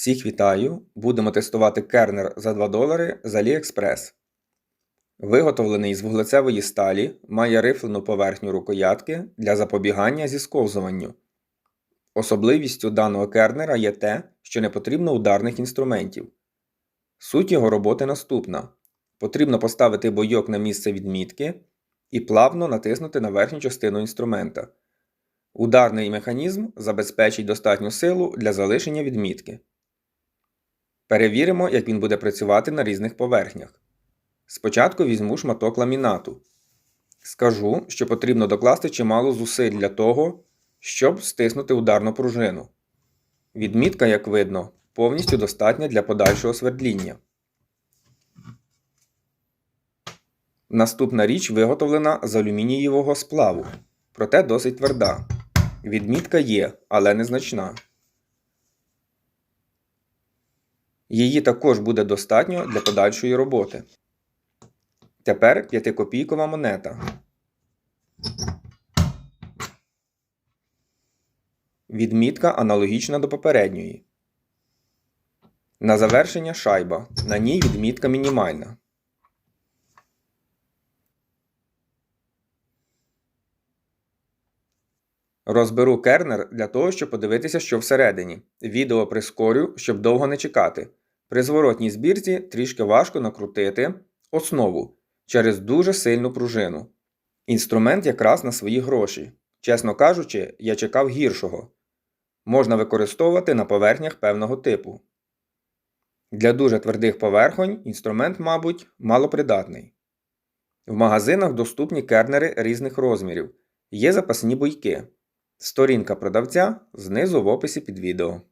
Всіх вітаю! Будемо тестувати кернер за 2 долари з AliExpress. Виготовлений з вуглецевої сталі, має рифлену поверхню рукоятки для запобігання зісковзуванню. Особливістю даного кернера є те, що не потрібно ударних інструментів. Суть його роботи наступна: потрібно поставити бойок на місце відмітки і плавно натиснути на верхню частину інструмента. Ударний механізм забезпечить достатню силу для залишення відмітки. Перевіримо, як він буде працювати на різних поверхнях. Спочатку візьму шматок ламінату. Скажу, що потрібно докласти чимало зусиль для того, щоб стиснути ударну пружину. Відмітка, як видно, повністю достатня для подальшого свердління. Наступна річ виготовлена з алюмінієвого сплаву, проте досить тверда. Відмітка є, але незначна. Її також буде достатньо для подальшої роботи. Тепер 5-копійкова монета. Відмітка аналогічна до попередньої. На завершення шайба. На ній відмітка мінімальна. Розберу кернер для того, щоб подивитися, що всередині. Відео прискорю, щоб довго не чекати. При зворотній збірці трішки важко накрутити основу через дуже сильну пружину. Інструмент якраз на свої гроші. Чесно кажучи, я чекав гіршого. Можна використовувати на поверхнях певного типу. Для дуже твердих поверхонь інструмент, мабуть, малопридатний. В магазинах доступні кернери різних розмірів. Є запасні буйки. Сторінка продавця знизу в описі під відео.